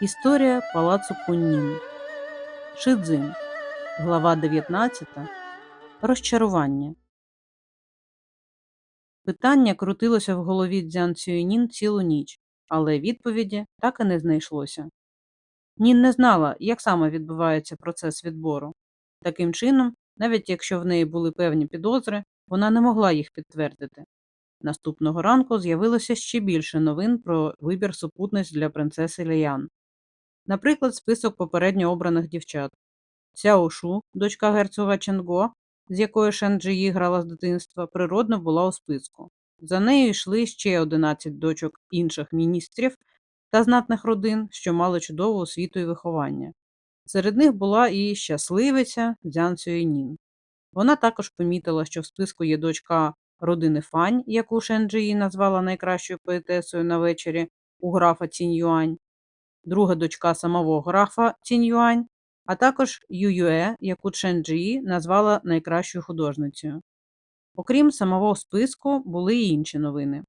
Історія палацу Куннін. Шидзин. Глава 19. Розчарування. Питання крутилося в голові Дзян Цюєнін цілу ніч, але відповіді так і не знайшлося. Нін не знала, як саме відбувається процес відбору. Таким чином, навіть якщо в неї були певні підозри, вона не могла їх підтвердити. Наступного ранку з'явилося ще більше новин про вибір супутниць для принцеси Ліян. Наприклад, список попередньо обраних дівчат. Сяо Шу, дочка герцога Ченго, з якою Шенджиї грала з дитинства, природно була у списку. За нею йшли ще 11 дочок інших міністрів та знатних родин, що мали чудову освіту і виховання. Серед них була і щасливиця Дзян Цюєнін. Вона також помітила, що в списку є дочка родини Фань, яку Шенджиї назвала найкращою поетесою на вечорі у графа Цінь-Юань, друга дочка самого графа Цінь-Юань, а також Ююе, яку Чен-Джії назвала найкращою художницею. Окрім самого списку, були й інші новини.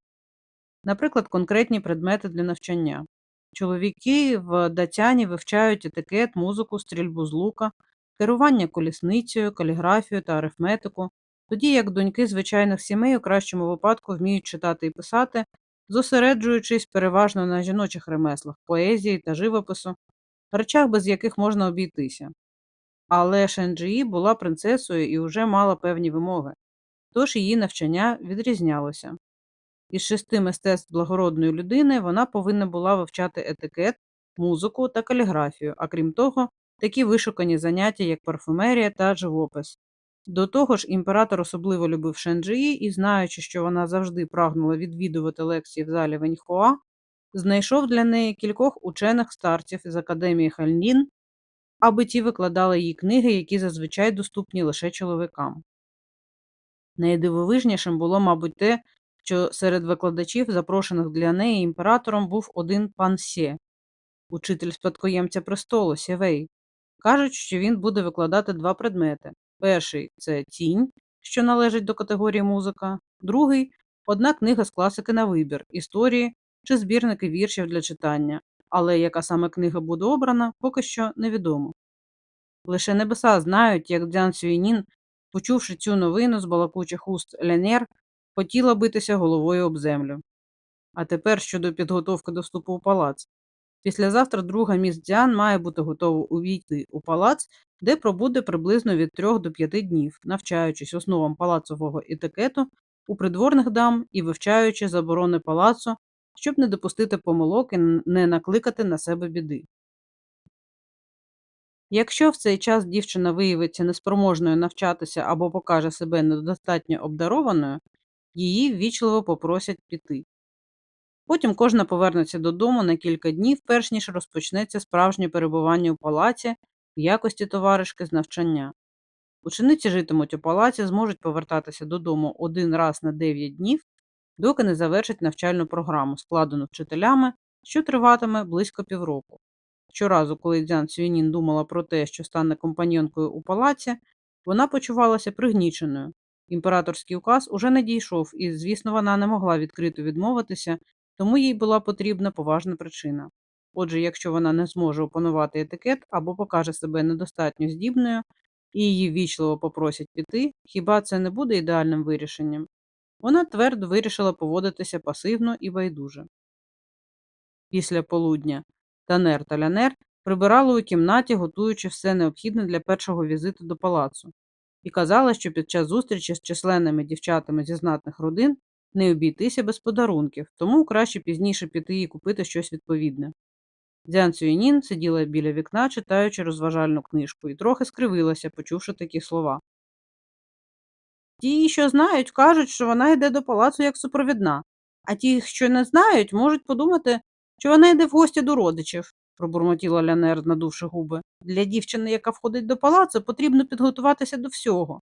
Наприклад, конкретні предмети для навчання. Чоловіки в Датяні вивчають етикет, музику, стрільбу з лука, керування колісницею, каліграфію та арифметику, тоді як доньки звичайних сімей у кращому випадку вміють читати і писати, зосереджуючись переважно на жіночих ремеслах, поезії та живопису, речах, без яких можна обійтися. Але Шенджиї була принцесою і вже мала певні вимоги, тож її навчання відрізнялося. Із шести мистецтв благородної людини вона повинна була вивчати етикет, музику та каліграфію, а крім того, такі вишукані заняття, як парфумерія та живопис. До того ж, імператор особливо любив Шенджиї і, знаючи, що вона завжди прагнула відвідувати лекції в залі Веньхуа, знайшов для неї кількох учених старців із академії Хальнін, аби ті викладали їй книги, які зазвичай доступні лише чоловікам. Найдивовижнішим було, мабуть, те, що серед викладачів, запрошених для неї імператором, був один пан Сє, учитель спадкоємця престолу Сєвей. Кажуть, що він буде викладати два предмети. Перший це тінь, що належить до категорії музика, другий одна книга з класики на вибір, історії чи збірники віршів для читання, але яка саме книга буде обрана, поки що невідомо. Лише небеса знають, як Дзян Сюєнін, почувши цю новину з балакучих уст Ленер, хотіла битися головою об землю. А тепер щодо підготовки до вступу у палац. Післязавтра друга міс Дзян має бути готова увійти у палац, де пробуде приблизно від 3 до 5 днів, навчаючись основам палацового етикету у придворних дам і вивчаючи заборони палацу, щоб не допустити помилок і не накликати на себе біди. Якщо в цей час дівчина виявиться неспроможною навчатися або покаже себе недостатньо обдарованою, її ввічливо попросять піти. Потім кожна повернеться додому на кілька днів, перш ніж розпочнеться справжнє перебування у палаці в якості товаришки з навчання. Учениці житимуть у палаці, зможуть повертатися додому один раз на 9 днів, доки не завершать навчальну програму, складену вчителями, що триватиме близько півроку. Щоразу, коли Дзян Цюєнін думала про те, що стане компаньонкою у палаці, вона почувалася пригніченою. Імператорський указ уже не дійшов, і, звісно, вона не могла відкрито відмовитися, тому їй була потрібна поважна причина. Отже, якщо вона не зможе опанувати етикет або покаже себе недостатньо здібною, і її вічливо попросять піти, хіба це не буде ідеальним вирішенням? Вона твердо вирішила поводитися пасивно і байдуже. Після полудня Танер та Лянер прибирали у кімнаті, готуючи все необхідне для першого візиту до палацу, і казала, що під час зустрічі з численними дівчатами зі знатних родин не обійтися без подарунків, тому краще пізніше піти і купити щось відповідне. Дзян Цюєнін сиділа біля вікна, читаючи розважальну книжку, і трохи скривилася, почувши такі слова. Ті, що знають, кажуть, що вона йде до палацу як супровідна, а ті, що не знають, можуть подумати, що вона йде в гості до родичів, пробурмотіла Лянер, надувши губи. Для дівчини, яка входить до палацу, потрібно підготуватися до всього.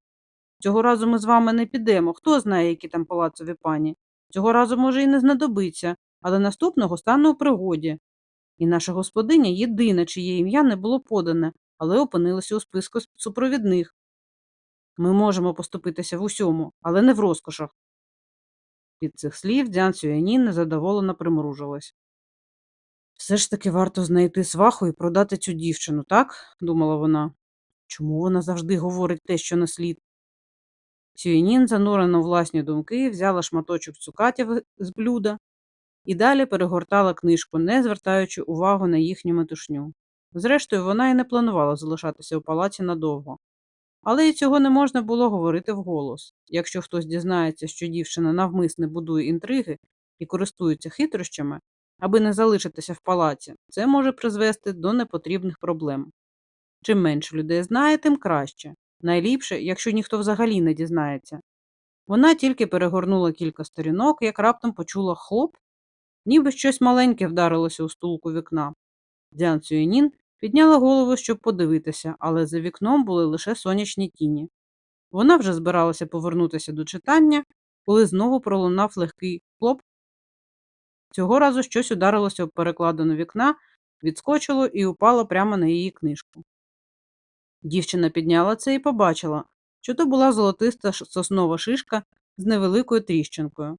Цього разу ми з вами не підемо. Хто знає, які там палацові пані. Цього разу, може, і не знадобиться, але наступного стане у пригоді. І наша господиня єдина, чиє ім'я не було подане, але опинилося у списку супровідних. Ми можемо поступитися в усьому, але не в розкошах. Від цих слів Дзян Сюянін незадоволено примружилась. Все ж таки варто знайти сваху і продати цю дівчину, так? думала вона. Чому вона завжди говорить те, що не слід? Сюєнін, занурена у власні думки, взяла шматочок цукатів з блюда і далі перегортала книжку, не звертаючи увагу на їхню метушню. Зрештою, вона і не планувала залишатися у палаці надовго. Але й цього не можна було говорити вголос. Якщо хтось дізнається, що дівчина навмисне будує інтриги і користується хитрощами, аби не залишитися в палаці, це може призвести до непотрібних проблем. Чим менше людей знає, тим краще. Найліпше, якщо ніхто взагалі не дізнається. Вона тільки перегорнула кілька сторінок, як раптом почула хлоп, ніби щось маленьке вдарилося у стулку вікна. Дзян Цюєнін підняла голову, щоб подивитися, але за вікном були лише сонячні тіні. Вона вже збиралася повернутися до читання, коли знову пролунав легкий хлоп. Цього разу щось ударилося об перекладину вікна, відскочило і упало прямо на її книжку. Дівчина підняла це і побачила, що то була золотиста соснова шишка з невеликою тріщинкою.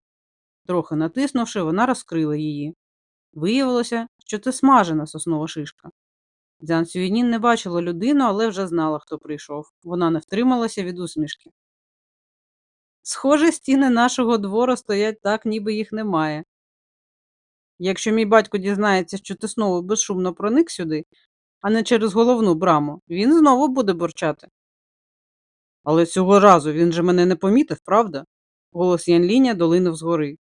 Трохи натиснувши, вона розкрила її. Виявилося, що це смажена соснова шишка. Дзян Сюєнін не бачила людину, але вже знала, хто прийшов. Вона не втрималася від усмішки. Схоже, стіни нашого двору стоять так, ніби їх немає. Якщо мій батько дізнається, що ти знову безшумно проник сюди, а не через головну браму, він знову буде бурчати. Але цього разу він же мене не помітив, правда? Голос Янліня долинув згори.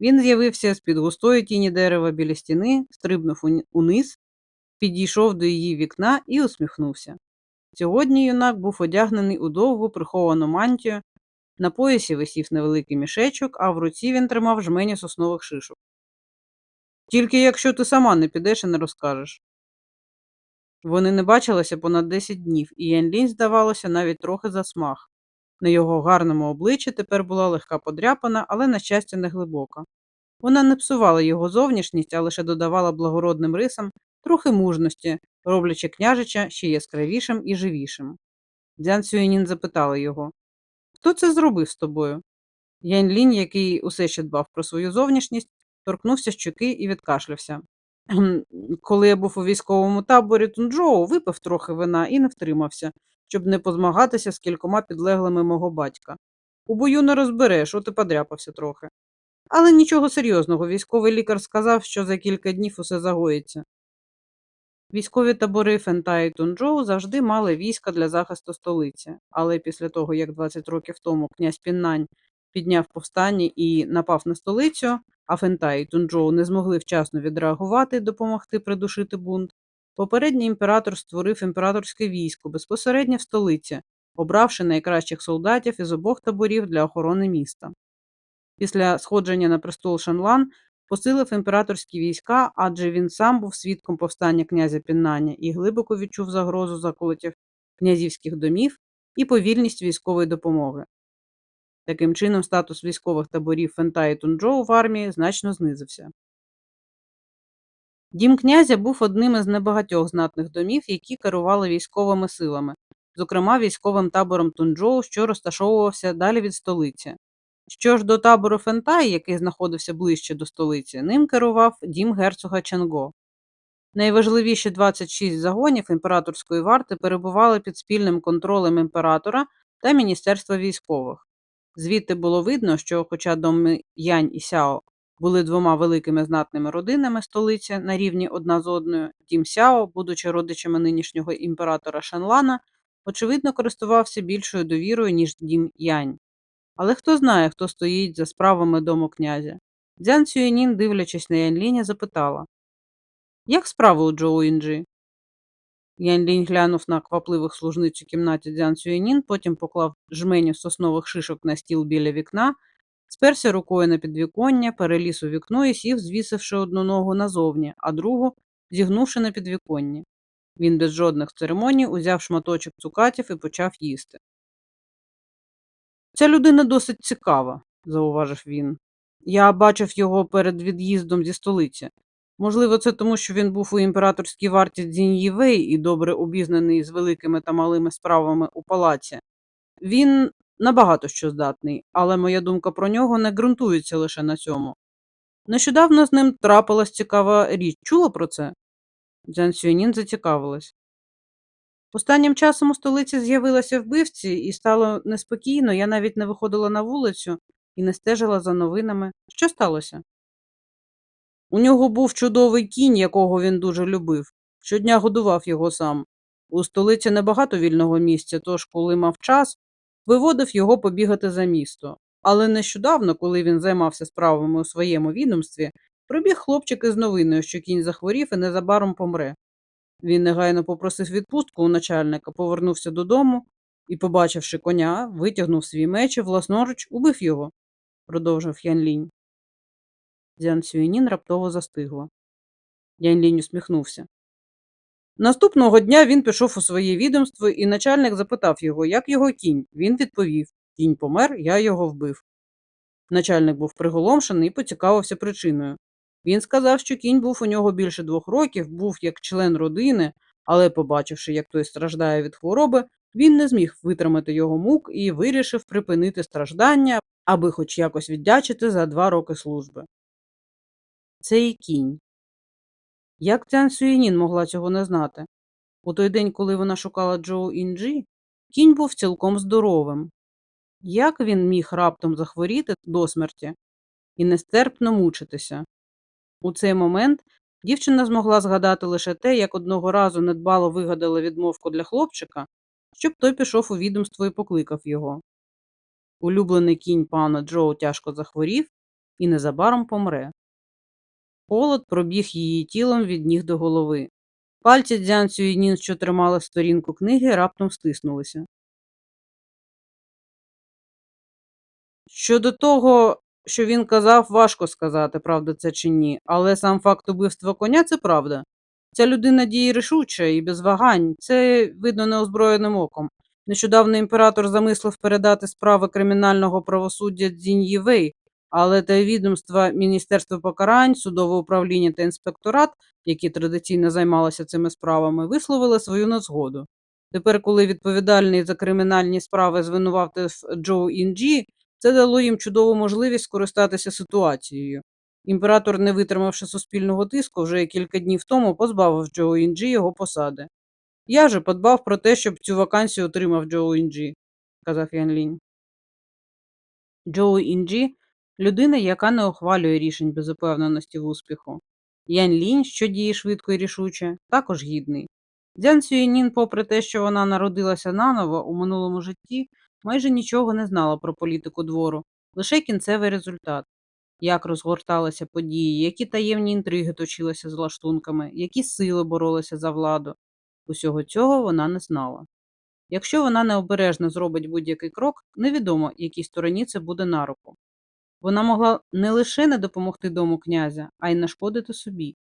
Він з'явився з-під густої тіні дерева біля стіни, стрибнув униз, підійшов до її вікна і усміхнувся. Сьогодні юнак був одягнений у довгу приховану мантію, на поясі висів невеликий мішечок, а в руці він тримав жмені соснових шишок. Тільки якщо ти сама не підеш і не розкажеш. Вони не бачилися понад 10 днів, і Янлінь, здавалося, навіть трохи засмаг. На його гарному обличчі тепер була легка подряпана, але, на щастя, не глибока. Вона не псувала його зовнішність, а лише додавала благородним рисам трохи мужності, роблячи княжича ще яскравішим і живішим. Дзян Сюєнін запитала його Хто це зробив з тобою? Янь Лінь, який усе ще дбав про свою зовнішність, торкнувся щоки і відкашлявся. «Кхм, Коли я був у військовому таборі Тунджоу, випив трохи вина і не втримався, щоб не позмагатися з кількома підлеглими мого батька. У бою не розбереш, от і подряпався трохи. Але нічого серйозного, військовий лікар сказав, що за кілька днів усе загоїться. Військові табори Фентай і Тунджоу завжди мали війська для захисту столиці, але після того, як 20 років тому князь Піннань підняв повстання і напав на столицю, а Фентай і Тунджоу не змогли вчасно відреагувати допомогти придушити бунт, попередній імператор створив імператорське військо безпосередньо в столиці, обравши найкращих солдатів із обох таборів для охорони міста. Після сходження на престол Шанлан посилив імператорські війська, адже він сам був свідком повстання князя Піннання і глибоко відчув загрозу заколотів князівських домів і повільність військової допомоги. Таким чином, статус військових таборів Фента і Тунджоу в армії значно знизився. Дім князя був одним із небагатьох знатних домів, які керували військовими силами, зокрема військовим табором Тунджоу, що розташовувався далі від столиці. Що ж до табору Фентай, який знаходився ближче до столиці, ним керував дім герцога Ченго. Найважливіші 26 загонів імператорської варти перебували під спільним контролем імператора та Міністерства військових. Звідти було видно, що, хоча доми Янь і Сяо були двома великими знатними родинами столиці на рівні одна з одною, дім Сяо, будучи родичами нинішнього імператора Шанлана, очевидно користувався більшою довірою, ніж дім Янь. Але хто знає, хто стоїть за справами дому князя. Дзян Сюєнін, дивлячись на Янліня, запитала Як справи у Джоу Інджі? Янлінь глянув на квапливих служниць у кімнаті Дзян Сюєнін, потім поклав жменю соснових шишок на стіл біля вікна, сперся рукою на підвіконня, переліз у вікно і сів, звісивши одну ногу назовні, а другу зігнувши на підвіконні. Він без жодних церемоній узяв шматочок цукатів і почав їсти. Ця людина досить цікава, зауважив він. Я бачив його перед від'їздом зі столиці. Можливо, це тому, що він був у імператорській варті Дзіньєвей і добре обізнаний з великими та малими справами у палаці. Він набагато що здатний, але моя думка про нього не ґрунтується лише на цьому. Нещодавно з ним трапилась цікава річ. Чула про це? Дзян Сюанін зацікавилась. Останнім часом у столиці з'явилися вбивці, і стало неспокійно. Я навіть не виходила на вулицю і не стежила за новинами. Що сталося? У нього був чудовий кінь, якого він дуже любив. Щодня годував його сам. У столиці небагато вільного місця, тож, коли мав час, виводив його побігати за місто. Але нещодавно, коли він займався справами у своєму відомстві, прибіг хлопчик із новиною, що кінь захворів і незабаром помре. Він негайно попросив відпустку у начальника, повернувся додому і, побачивши коня, витягнув свій меч і власноруч убив його, продовжив Ян Лінь. Дзян Сюєнін раптово застигла. Ян Лінь усміхнувся. Наступного дня він пішов у своє відомство, і начальник запитав його, як його кінь. Він відповів Кінь помер, я його вбив. Начальник був приголомшений і поцікавився причиною. Він сказав, що кінь був у нього більше двох років, був як член родини, але, побачивши, як той страждає від хвороби, він не зміг витримати його мук і вирішив припинити страждання, аби хоч якось віддячити за два роки служби. Цей кінь. Як Цян Сюєнін могла цього не знати? У той день, коли вона шукала Джоу Інджі, кінь був цілком здоровим. Як він міг раптом захворіти до смерті і нестерпно мучитися? У цей момент дівчина змогла згадати лише те, як одного разу недбало вигадала відмовку для хлопчика, щоб той пішов у відомство і покликав його. Улюблений кінь пана Джоу тяжко захворів і незабаром помре. Холод пробіг її тілом від ніг до голови. Пальці Дзян Цюйнін, що тримали сторінку книги, раптом стиснулися. Щодо того, що він казав, важко сказати, правда це чи ні, але сам факт убивства коня це правда. Ця людина діє рішуче і без вагань, це видно неозброєним оком. Нещодавно імператор замислив передати справи кримінального правосуддя Цзінь Вей, але те відомства Міністерства покарань, судове управління та інспекторат, які традиційно займалися цими справами, висловили свою незгоду. Тепер, коли відповідальний за кримінальні справи звинуватив Джоу Інджі, це дало їм чудову можливість скористатися ситуацією. Імператор, не витримавши суспільного тиску, вже кілька днів тому позбавив Джоу Інджі його посади. Я же подбав про те, щоб цю вакансію отримав Джоу Інджі, сказав Ян Лінь. Джоу Інджі людина, яка не ухвалює рішень без упевненості в успіху. Ян Лінь, що діє швидко і рішуче, також гідний. Дзян Сюєнін, попри те, що вона народилася наново у минулому житті, майже нічого не знала про політику двору, лише кінцевий результат. Як розгорталися події, які таємні інтриги точилися з лаштунками, які сили боролися за владу. Усього цього вона не знала. Якщо вона необережно зробить будь-який крок, невідомо, якій стороні це буде на руку. Вона могла не лише не допомогти дому князя, а й нашкодити собі.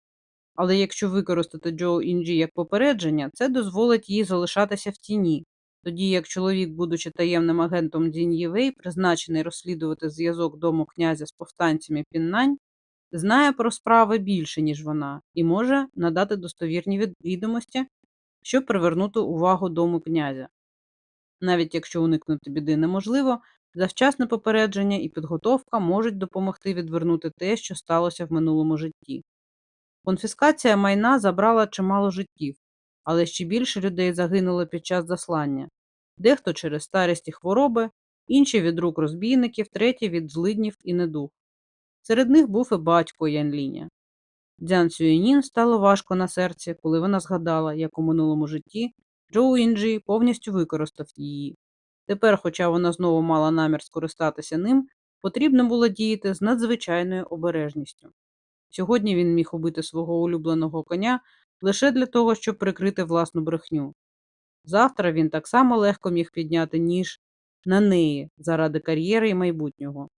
Але якщо використати Джоу Інджі як попередження, це дозволить їй залишатися в тіні, тоді як чоловік, будучи таємним агентом Дзінь Євей, призначений розслідувати зв'язок дому князя з повстанцями Піннань, знає про справи більше, ніж вона, і може надати достовірні відомості, щоб привернути увагу дому князя. Навіть якщо уникнути біди неможливо, завчасне попередження і підготовка можуть допомогти відвернути те, що сталося в минулому житті. Конфіскація майна забрала чимало життів, але ще більше людей загинуло під час заслання дехто через старість і хвороби, інші від рук розбійників, треті від злиднів і недух. Серед них був і батько Янліня. Дзян Сюєнін стало важко на серці, коли вона згадала, як у минулому житті Джоу Інджі повністю використав її. Тепер, хоча вона знову мала намір скористатися ним, потрібно було діяти з надзвичайною обережністю. Сьогодні він міг убити свого улюбленого коня лише для того, щоб прикрити власну брехню. Завтра він так само легко міг підняти ніж на неї заради кар'єри і майбутнього.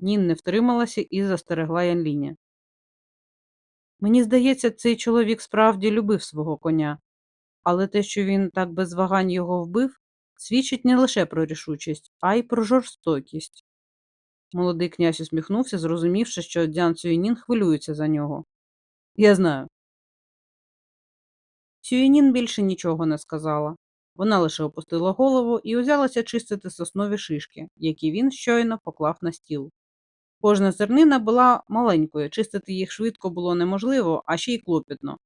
Нін не втрималася і застерегла Янліня. Мені здається, цей чоловік справді любив свого коня, але те, що він так без вагань його вбив, свідчить не лише про рішучість, а й про жорстокість. Молодий князь усміхнувся, зрозумівши, що Дзян Цюєнін хвилюється за нього. Я знаю. Цюєнін більше нічого не сказала. Вона лише опустила голову і узялася чистити соснові шишки, які він щойно поклав на стіл. Кожна зернина була маленькою, чистити їх швидко було неможливо, а ще й клопітно.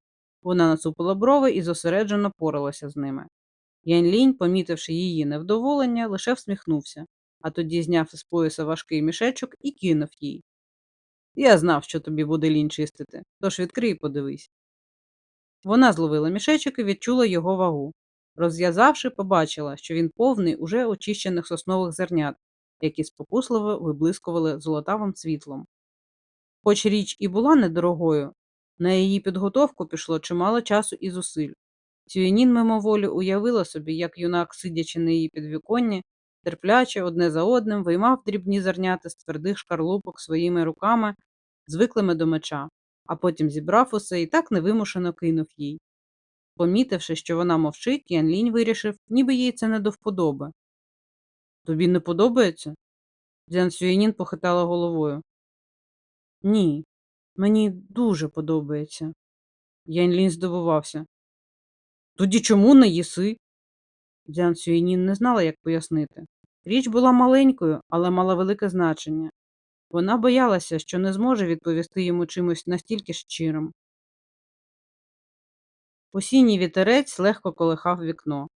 Вона насупила брови і зосереджено поралася з ними. Янь-лінь, помітивши її невдоволення, лише всміхнувся, а тоді зняв із пояса важкий мішечок і кинув їй. Я знав, що тобі буде лінь чистити, тож відкрий і подивись. Вона зловила мішечок і відчула його вагу. Розв'язавши, побачила, що він повний уже очищених соснових зернят, які спокусливо виблискували золотавим світлом. Хоч річ і була недорогою, на її підготовку пішло чимало часу і зусиль. Цюєнін мимоволі уявила собі, як юнак, сидячи на її підвіконні, терпляче одне за одним виймав дрібні зернята з твердих шкарлупок своїми руками, звиклими до меча, а потім зібрав усе і так невимушено кинув їй. Помітивши, що вона мовчить, Ян Лінь вирішив, ніби їй це не до вподоби. Тобі не подобається? Дзян Сюєнін похитала головою. Ні, мені дуже подобається. Ян Лінь здивувався. Тоді чому не їси? Дзян Сюєнін не знала, як пояснити. Річ була маленькою, але мала велике значення. Вона боялася, що не зможе відповісти йому чимось настільки щирим. Осінній вітерець легко колихав вікно.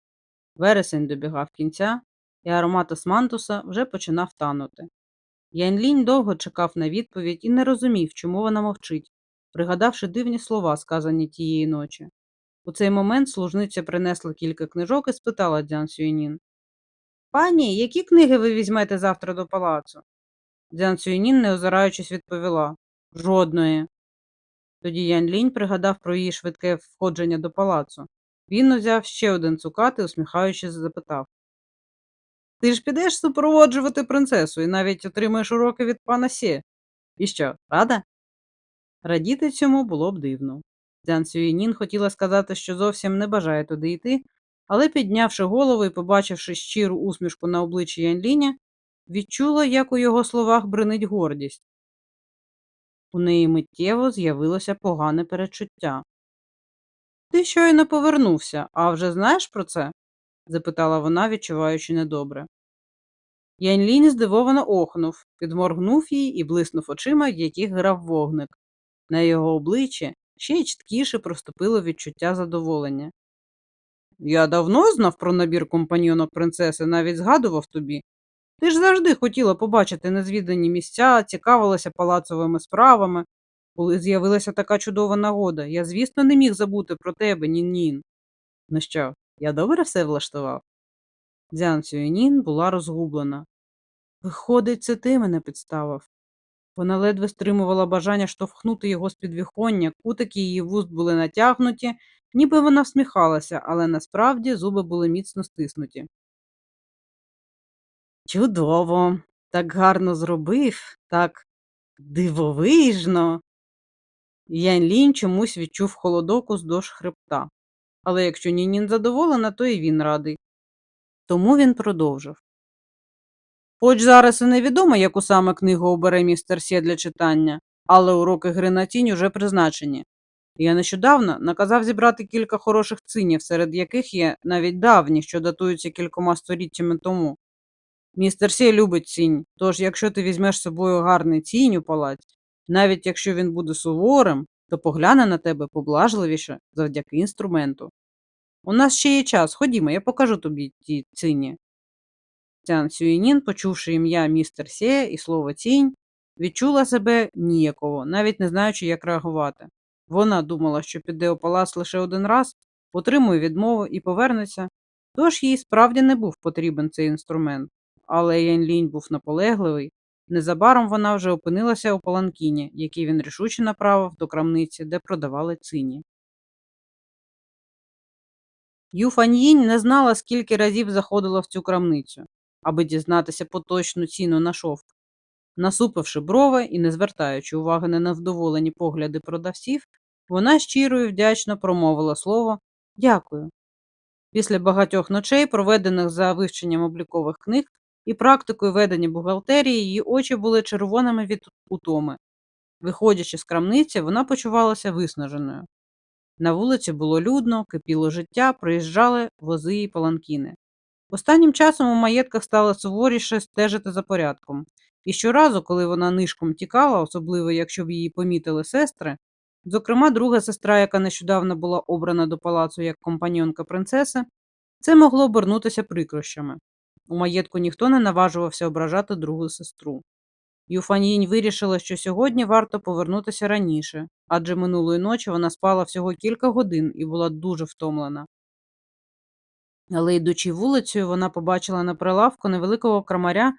Вересень добігав кінця, і аромат османтуса вже починав танути. Янлінь довго чекав на відповідь і не розумів, чому вона мовчить, пригадавши дивні слова, сказані тієї ночі. У цей момент служниця принесла кілька книжок і спитала Дзян Сюєнін. Пані, які книги ви візьмете завтра до палацу? Дзян Сюєнін, не озираючись, відповіла Жодної. Тоді Ян Лінь пригадав про її швидке входження до палацу. Він узяв ще один цукат і, усміхаючись, запитав Ти ж підеш супроводжувати принцесу і навіть отримаєш уроки від пана Сє. І що, рада? Радіти цьому було б дивно. Дзян Сюєнін хотіла сказати, що зовсім не бажає туди йти, але, піднявши голову і побачивши щиру усмішку на обличчі Янліня, відчула, як у його словах бринить гордість. У неї миттєво з'явилося погане перечуття. Ти щойно повернувся, а вже знаєш про це? запитала вона, відчуваючи недобре. Янлінь здивовано охнув, підморгнув їй і блиснув очима, в яких грав вогник. На його обличчі ще й чіткіше проступило відчуття задоволення. Я давно знав про набір компаньйонок принцеси, навіть згадував тобі. Ти ж завжди хотіла побачити незвідані місця, цікавилася палацовими справами. Коли з'явилася така чудова нагода, я, звісно, не міг забути про тебе, Нін-Нін. Ну що, я добре все влаштував? Дзян Сюєнін була розгублена. Виходить, це ти мене підставив. Вона ледве стримувала бажання штовхнути його з підвіконня, кутики її вуст були натягнуті, ніби вона всміхалася, але насправді зуби були міцно стиснуті. Чудово, так гарно зробив, так дивовижно. Ян Лінь чомусь відчув холодок уздовж хребта. Але якщо Нінін задоволена, то і він радий. Тому він продовжив. Хоч зараз і невідомо, яку саме книгу обере містер Сє для читання, але уроки гри на тінь уже призначені. Я нещодавно наказав зібрати кілька хороших цинів, серед яких є навіть давні, що датуються кількома століттями тому. Містер Сє любить цінь, тож якщо ти візьмеш з собою гарний цінь у палаці, навіть якщо він буде суворим, то погляне на тебе поблажливіше завдяки інструменту. У нас ще є час, ходімо, я покажу тобі ті цині. Цян Сюєнін, почувши ім'я містер Сє і слово тінь, відчула себе ніяково, навіть не знаючи, як реагувати. Вона думала, що піде у палац лише один раз, отримує відмову і повернеться, тож їй справді не був потрібен цей інструмент. Але Ян Лінь був наполегливий. Незабаром вона вже опинилася у паланкіні, який він рішуче направив до крамниці, де продавали цині. Ю Фаньїнь не знала, скільки разів заходила в цю крамницю, аби дізнатися поточну ціну на шовк. Насупивши брови і не звертаючи уваги на невдоволені погляди продавців, вона щиро і вдячно промовила слово Дякую. Після багатьох ночей, проведених за вивченням облікових книг і практикою ведення бухгалтерії, її очі були червоними від утоми. Виходячи з крамниці, вона почувалася виснаженою. На вулиці було людно, кипіло життя, проїжджали вози і паланкіни. Останнім часом у маєтках стало суворіше стежити за порядком, І щоразу, коли вона нишком тікала, особливо якщо б її помітили сестри, зокрема друга сестра, яка нещодавно була обрана до палацу як компаньонка принцеси, це могло обернутися прикрощами. У маєтку ніхто не наважувався ображати другу сестру. Юфаньїнь вирішила, що сьогодні варто повернутися раніше, адже минулої ночі вона спала всього кілька годин і була дуже втомлена. Але йдучи вулицею, вона побачила на прилавку невеликого крамаря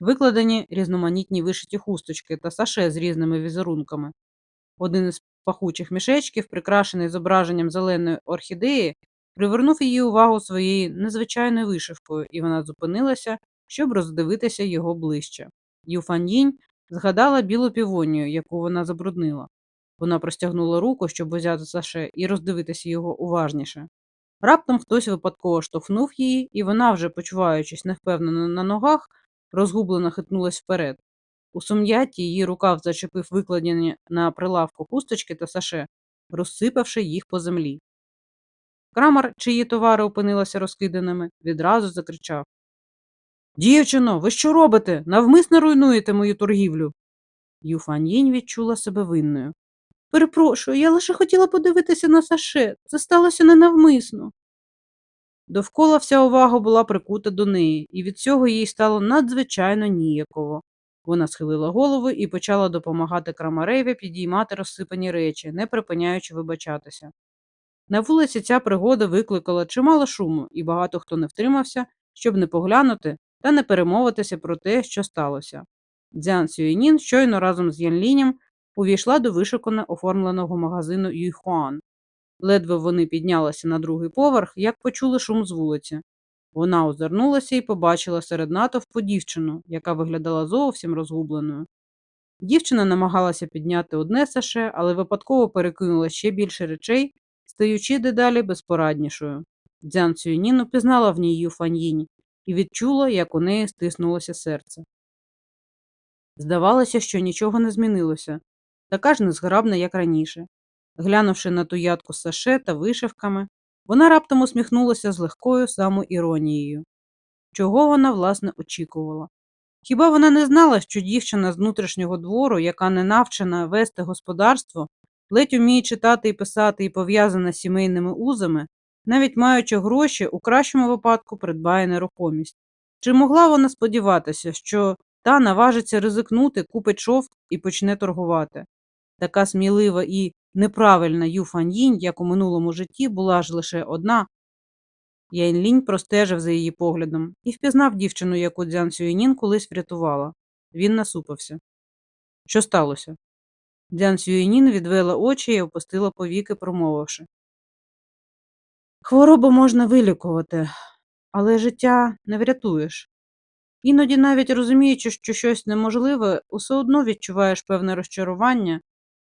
викладені різноманітні вишиті хусточки та саше з різними візерунками. Один із пахучих мішечків, прикрашений зображенням зеленої орхідеї, привернув її увагу своєю незвичайною вишивкою, і вона зупинилася, щоб роздивитися його ближче. Юфаньїнь згадала білу півонію, яку вона забруднила. Вона простягнула руку, щоб узяти саше і роздивитися його уважніше. Раптом хтось випадково штовхнув її, і вона, вже почуваючись невпевнено на ногах, розгублено хитнулась вперед. У сум'ятті її рукав зачепив викладені на прилавку хусточки та саше, розсипавши їх по землі. Крамар, чиї товари опинилися розкиданими, відразу закричав Дівчино, ви що робите? Навмисно руйнуєте мою торгівлю. Юфаньїнь відчула себе винною. Перепрошую, я лише хотіла подивитися на саше. Це сталося ненавмисно. Довкола вся увага була прикута до неї, і від цього їй стало надзвичайно ніяково. Вона схилила голову і почала допомагати крамареві підіймати розсипані речі, не припиняючи вибачатися. На вулиці ця пригода викликала чимало шуму, і багато хто не втримався, щоб не поглянути та не перемовитися про те, що сталося. Дзян Сюєнін щойно разом з Янлінем увійшла до вишукано оформленого магазину Юйхуан. Ледве вони піднялися на другий поверх, як почули шум з вулиці. Вона озирнулася і побачила серед натовпу дівчину, яка виглядала зовсім розгубленою. Дівчина намагалася підняти одне саше, але випадково перекинула ще більше речей, стаючи дедалі безпораднішою. Дзян Цюнін упізнала в ній Юфаньїнь і відчула, як у неї стиснулося серце. Здавалося, що нічого не змінилося, така ж незграбна, як раніше. Глянувши на ту ядку з саше та вишивками, вона раптом усміхнулася з легкою самоіронією. Чого вона, власне, очікувала? Хіба вона не знала, що дівчина з внутрішнього двору, яка не навчена вести господарство, ледь уміє читати і писати і пов'язана з сімейними узами, навіть маючи гроші, у кращому випадку придбає нерухомість. Чи могла вона сподіватися, що та наважиться ризикнути, купить шовк і почне торгувати? Така смілива і неправильна Юфаньїнь, як у минулому житті, була ж лише одна. Яньлінь простежив за її поглядом і впізнав дівчину, яку Дзян Сюєнін колись врятувала. Він насупився. Що сталося? Дзян Сюєнін відвела очі і опустила повіки, промовивши. Хворобу можна вилікувати, але життя не врятуєш. Іноді, навіть розуміючи, що щось неможливе, усе одно відчуваєш певне розчарування,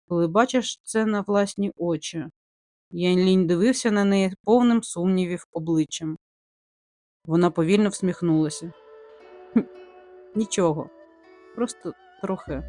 коли бачиш це на власні очі. Янлінь дивився на неї повним сумнівів обличчям. Вона повільно всміхнулася. Нічого, просто трохи